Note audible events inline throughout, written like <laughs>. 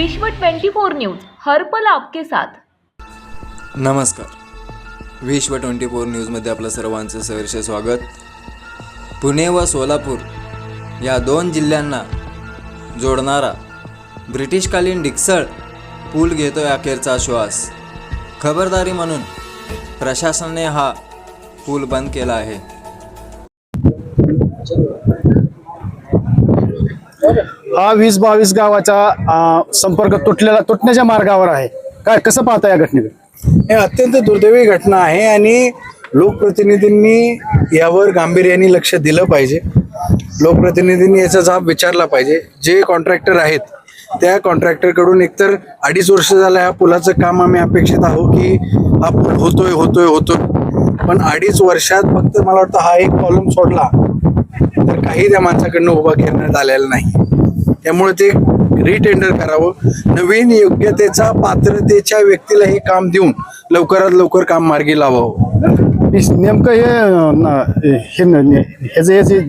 विश्व 24 न्यूज हर्पल आपके साथ. नमस्कार. विश्व ट्वेंटी फोर न्यूजमध्ये आपलं सर्वांचं सहर्ष स्वागत. पुणे व सोलापूर या दोन जिल्ह्यांना जोडणारा ब्रिटिशकालीन डिक्सळ पूल घेतोय अखेरचा श्वास. खबरदारी म्हणून प्रशासनाने हा पूल बंद केला आहे. हा वीस बावीस गावाचा संपर्क तुटलेला तुटण्याच्या मार्गावर आहे. काय कसं पाहता या घटनेकडे? हे अत्यंत दुर्दैवी घटना आहे आणि लोकप्रतिनिधींनी यावर गांभीर्याने लक्ष दिलं पाहिजे. लोकप्रतिनिधींनी याचा जाब विचारला पाहिजे. जे कॉन्ट्रॅक्टर आहेत त्या कॉन्ट्रॅक्टरकडून एकतर अडीच वर्ष झालं ह्या पुलाचं काम आम्ही अपेक्षित आहोत की हा पूल होतोय होतोय होतोय. पण अडीच वर्षात फक्त मला वाटतं हा एक कॉलम सोडला. काही त्या माणसाकडनं उभा करण्यात आलेला नाही. त्यामुळे ते रिटेंडर करावं. नवीन योग्यतेचा पात्रतेच्या व्यक्तीला हे काम देऊन लवकरात लवकर काम मार्गी लावावं. नेमकं हे हे ह्याचं ह्याचे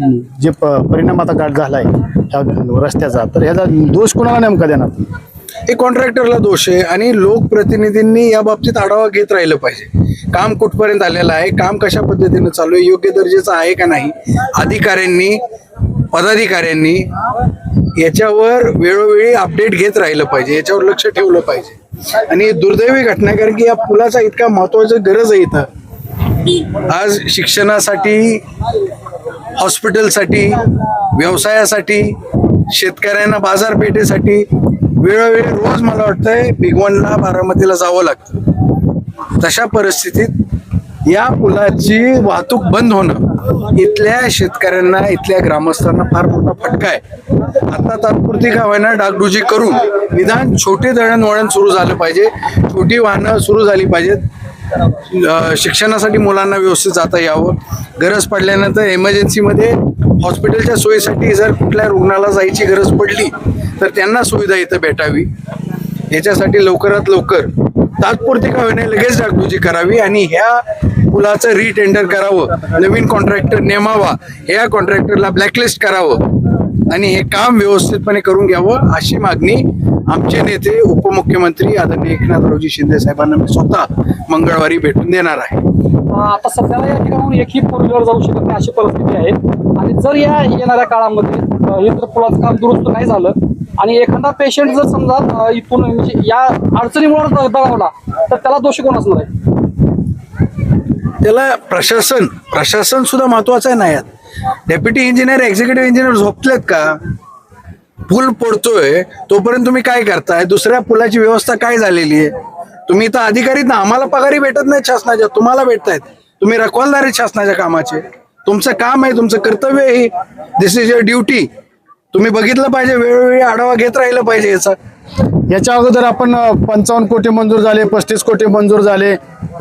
जे प- परिणाम आता गाठ आहे ह्या रस्त्याचा तर ह्याचा दोष कोणाला नेमका देणार? हे कॉन्ट्रॅक्टरला दोष आहे आणि लोकप्रतिनिधींनी या बाबतीत आढावा घेत राहिलं पाहिजे. काम कुठपर्यंत आलेलं आहे काम कशा पद्धतीनं चालू आहे योग्य दर्जेचं आहे का नाही अधिकाऱ्यांनी पदाधिकाऱ्यांनी याच्यावर वेळोवेळी अपडेट घेत राहिलं पाहिजे याच्यावर लक्ष ठेवलं पाहिजे. आणि दुर्दैवी घटना कारण की या पुलाचा इतका महत्त्वाचा गरज आहे इथं. आज शिक्षणासाठी हॉस्पिटलसाठी व्यवसायासाठी शेतकऱ्यांना बाजारपेठेसाठी वेळोवेळी रोज मला वाटतंय भिगवणला बारामतीला जावं लागतं. तशा परिस्थितीत या पुलाची वाहतूक बंद होणं इथल्या शेतकऱ्यांना इथल्या ग्रामस्थांना फार मोठा फटका आहे. आता तात्पुरती का होईना डागडुजी करून निदान छोटे दळणवळण सुरू झालं पाहिजे. छोटी वाहनं सुरू झाली पाहिजेत. शिक्षणासाठी मुलांना व्यवस्थित जाता यावं. गरज पडल्यानंतर इमर्जन्सीमध्ये हॉस्पिटलच्या सोयीसाठी जर कुठल्या रुग्णाला जायची गरज पडली तर त्यांना सुविधा इथं भेटावी. याच्यासाठी लवकरात लवकर तात्पुरती का होईना लगेच डागडुजी करावी आणि ह्या पुलाचं रिटेंडर करावं. नवीन कॉन्ट्रॅक्टर नेमावा ह्या कॉन्ट्रॅक्टरला ब्लॅकलिस्ट करावं. आणि हे काम व्यवस्थितपणे करून घ्यावं अशी मागणी आमचे नेते उपमुख्यमंत्री आदरणीय एकनाथरावजी शिंदे साहेबांना मी स्वतः मंगळवारी भेटून देणार आहे. आता सध्याला या ठिकाणाहून एकही फोर व्हीलर जाऊ शकत नाही अशी परिस्थिती आहे. आणि जर या येणाऱ्या काळामध्ये हे जर पुलाचं काम दुरुस्त नाही झालं आणि एखादा पेशंट जर समजा इथून म्हणजे या अडचणीमुळे दगावला तर त्याला दोषी कोण असणार आहे? त्याला प्रशासन प्रशासन सुद्धा महत्वाचं आहे नाही यात. डेप्युटी इंजिनियर एक्झिक्युटिव्ह इंजिनियर झोपलेत का? पूल पडतोय तोपर्यंत तुम्ही काय करताय? दुसऱ्या पुलाची व्यवस्था काय झालेली आहे? तुम्ही तर अधिकारीत ना आम्हाला पगारी भेटत नाही शासनाच्या तुम्हाला भेटतायत. तुम्ही रखवालदार आहेत शासनाच्या कामाचे. तुमचं काम आहे तुमचं कर्तव्य आहे. दिस इज युअर ड्युटी तुम्ही बघितलं पाहिजे वेळोवेळी आढावा घेत राहिलं पाहिजे याचा. याच्या अगोदर आपण पंचावन्न कोटी मंजूर झाले पस्तीस कोटी मंजूर झाले.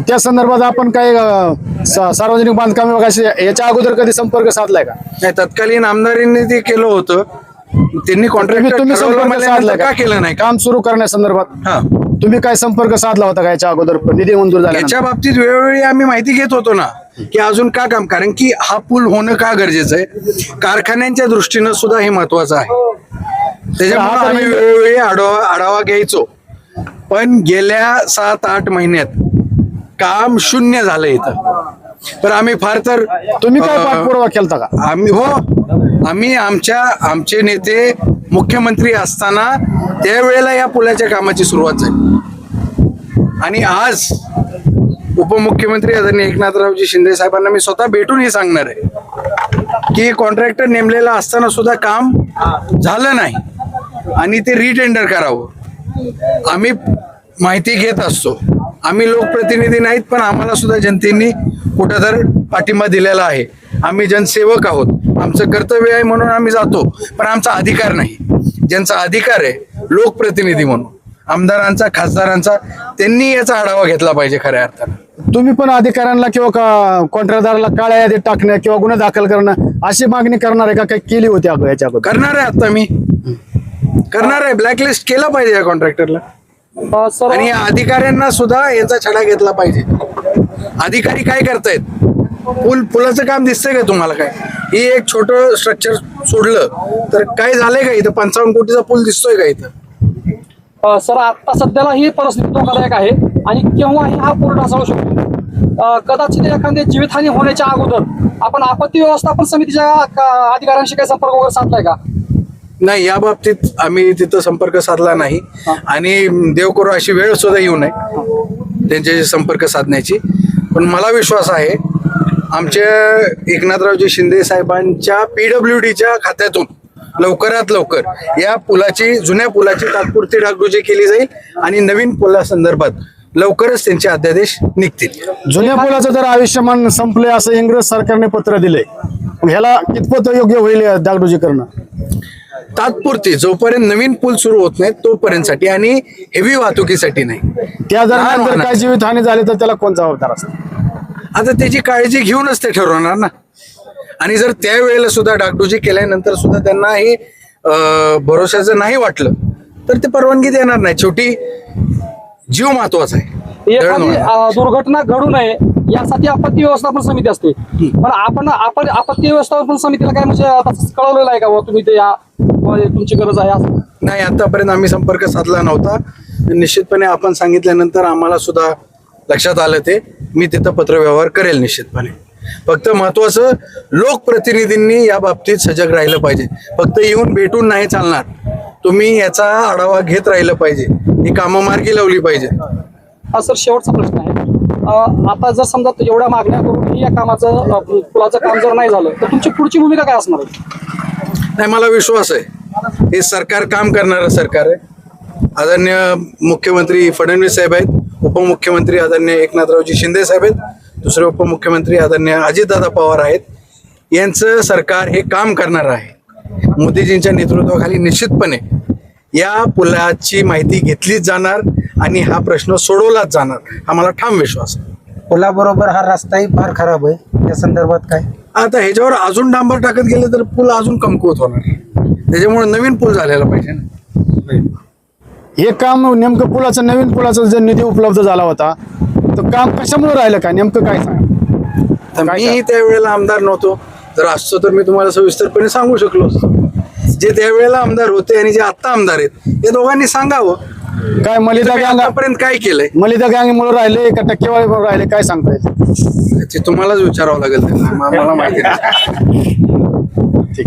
त्या संदर्भात आपण काही अ, सा- सार्वजनिक बांधकाम विभागाशी याच्या अगोदर कधी संपर्क साधलाय का? नाही तत्कालीन आमदारींनी ते केलं होतं त्यांनी तुम्ही तुम्ही संपर्क साधलाय का? केलं नाही? काम सुरू करण्यासंदर्भात हा. तुम्ही काय संपर्क साधला होता का याच्या अगोदर? निधी मंजूर झाला याच्या बाबतीत वेळोवेळी आम्ही माहिती घेत होतो ना की अजून का काम? कारण की हा पूल होणं का गरजेचं आहे? कारखान्यांच्या दृष्टीनं सुद्धा हे महत्वाचं आहे. त्याच्यामुळे हा, आम्ही वेळोवेळी आढावा आढावा घ्यायचो. पण गेल्या सात आठ महिन्यात काम शून्य झालं इथं. तर आम्ही फार तर तुम्ही काय अं, पाठपुरावा केलता का? आम्ही हो. आम्ही आमच्या आमचे नेते मुख्यमंत्री असताना त्यावेळेला या पुलाच्या कामाची सुरुवात झाली. आणि आज उपमुख्यमंत्री आदरणीय एकनाथरावजी शिंदे साहेबांना मी स्वतः भेटून हे सांगणार आहे की कॉन्ट्रॅक्टर नेमलेला असताना सुद्धा काम झालं नाही आणि ते रिटेंडर करावं. आम्ही माहिती घेत असतो. आम्ही लोकप्रतिनिधी नाहीत पण आम्हाला सुद्धा जनतेने कुठं तर पाठिंबा दिलेला आहे. आम्ही जनसेवक आहोत. आमचं कर्तव्य आहे म्हणून आम्ही जातो. पण आमचा अधिकार नाही. ज्यांचा अधिकार आहे लोकप्रतिनिधी म्हणून. आमदारांचा खासदारांचा त्यांनी याचा आढावा घेतला पाहिजे खऱ्या अर्थानं. तुम्ही पण अधिकाऱ्यांना किंवा का कॉन्ट्रॅक्टदाराला काळ्या यादीत टाकणं किंवा गुन्हा दाखल करणं अशी मागणी करणार आहे का? काही केली होती अगो याच्या अगोदर करणार आहे आता मी. करणार आहे. ब्लॅकलिस्ट केला पाहिजे या कॉन्ट्रॅक्टरला आणि या अधिकाऱ्यांना सुद्धा याचा छडा घेतला पाहिजे. अधिकारी काय करतायत? पूल पुलाचं काम दिसतंय का तुम्हाला काय? ही एक छोट स्ट्रक्चर सोडलं तर काय झालंय का इथं? पंचावन्न कोटीचा पूल दिसतोय का इथं? सर आता सध्याला ही परिस्थिती धोकादायक आहे आणि केव्हाही हा पूर ढासळू शकतो. कदाचित एखादी जीवितहानी होण्याच्या अगोदर आपण आपत्ती व्यवस्थापन समितीच्या अधिकाऱ्यांशी काही संपर्क वगैरे साधलाय का? नाही या बाबतीत आम्ही तिथं संपर्क साधला नाही. आणि देव करू अशी वेळ सुद्धा येऊ नये त्यांच्याशी संपर्क साधण्याची. पण मला विश्वास आहे आमच्या एकनाथरावजी शिंदे साहेबांच्या पीडब्ल्यू डीच्या खात्यातून लवकरात लवकर या पुलाची जुन्या पुलाची तात्पुरती डागडुजी केली जाईल आणि नवीन पुलासंदर्भात लवकरच त्यांचे अध्यादेश निघतील. जुन्या पुलाचं जर आयुष्यमान संपले असं इंग्रज सरकारने पत्र दिले ह्याला कितपत योग्य होईल डागडुजी करणं? तात्पुरती जोपर्यंत नवीन पूल सुरू होत नाही तोपर्यंतसाठी आणि हेवी वाहतुकीसाठी नाही. त्या दरम्यान जर. काय जीवितहानी झाली तर त्याला कोण जबाबदार असतं आता त्याची काळजी घेऊनच ते ठरवणार ना. आणि जर त्यावेळेला सुद्धा डागडुजी केल्यानंतर सुद्धा त्यांना हे भरोशाचं नाही वाटलं तर ते परवानगी देणार नाही. शेवटी जीव महत्त्वाचा आहे. दुर्घटना घडू नये यासाठी आपत्ती व्यवस्थापन समिती असते. पण आपण आपण आपत्ती व्यवस्थापन समितीला काय म्हणजे कळवलेलं आहे का तुम्ही ते या तुमची गरज आहे असं? नाही आतापर्यंत आम्ही संपर्क साधला नव्हता. निश्चितपणे आपण सांगितल्यानंतर आम्हाला सुद्धा लक्षात आलं ते. मी तिथं पत्रव्यवहार करेल निश्चितपणे. फक्त महत्वाचं लोकप्रतिनिधींनी या बाबतीत सजग राहिलं पाहिजे. फक्त येऊन भेटून नाही चालणार. तुम्ही याचा आढावा घेत राहिलं पाहिजे. ही कामं मार्गी लावली पाहिजे. हा सर शेवटचा प्रश्न आहे. आता जर समजा एवढ्या मागण्या करूनही या कामाचं पुलाचं काम जर नाही झालं तर तुमची पुढची भूमिका काय असणार नाही मला विश्वास आहे. हे सरकार काम करणारं सरकार आहे. आदरणीय मुख्यमंत्री फडणवीस साहेब आहेत. उपमुख्यमंत्री आदरणीय एकनाथरावजी शिंदे साहेब आहेत. दुसरे उपमुख्यमंत्री आदरणीय अजितदादा पवार आहेत. यांचं सरकार हे काम करणार आहे. मोदीजींच्या नेतृत्वाखाली निश्चितपणे या पुलाची माहिती घेतलीच जाणार आणि हा प्रश्न सोडवलाच जाणार हा मला ठाम विश्वास आहे. पुलाबरोबर हा रस्ताही फार खराब आहे. त्या संदर्भात काय? आता ह्याच्यावर अजून डांबर टाकत गेले तर पूल अजून कमकुवत होणार. त्याच्यामुळे नवीन पूल झालेला पाहिजे ना. हे काम नेमकं पुलाचं नवीन पुलाचा जर निधी उपलब्ध झाला होता तर काम कशामुळे राहिलं काय? नेमकं काय सांगा? मी त्यावेळेला आमदार नव्हतो. जर असतो तर मी तुम्हाला सविस्तरपणे सांगू शकलो असतो. जे त्यावेळेला आमदार होते आणि जे आत्ता आमदार आहेत या दोघांनी सांगावं. काय मलिदा तुम्ही गँग आतापर्यंत काय केलंय? मलिदा गँगमुळे राहिले का टक्केवारी राहिले काय सांगता येईल ते तुम्हालाच विचारावं लागेल. <laughs> मला माहिती ठीक.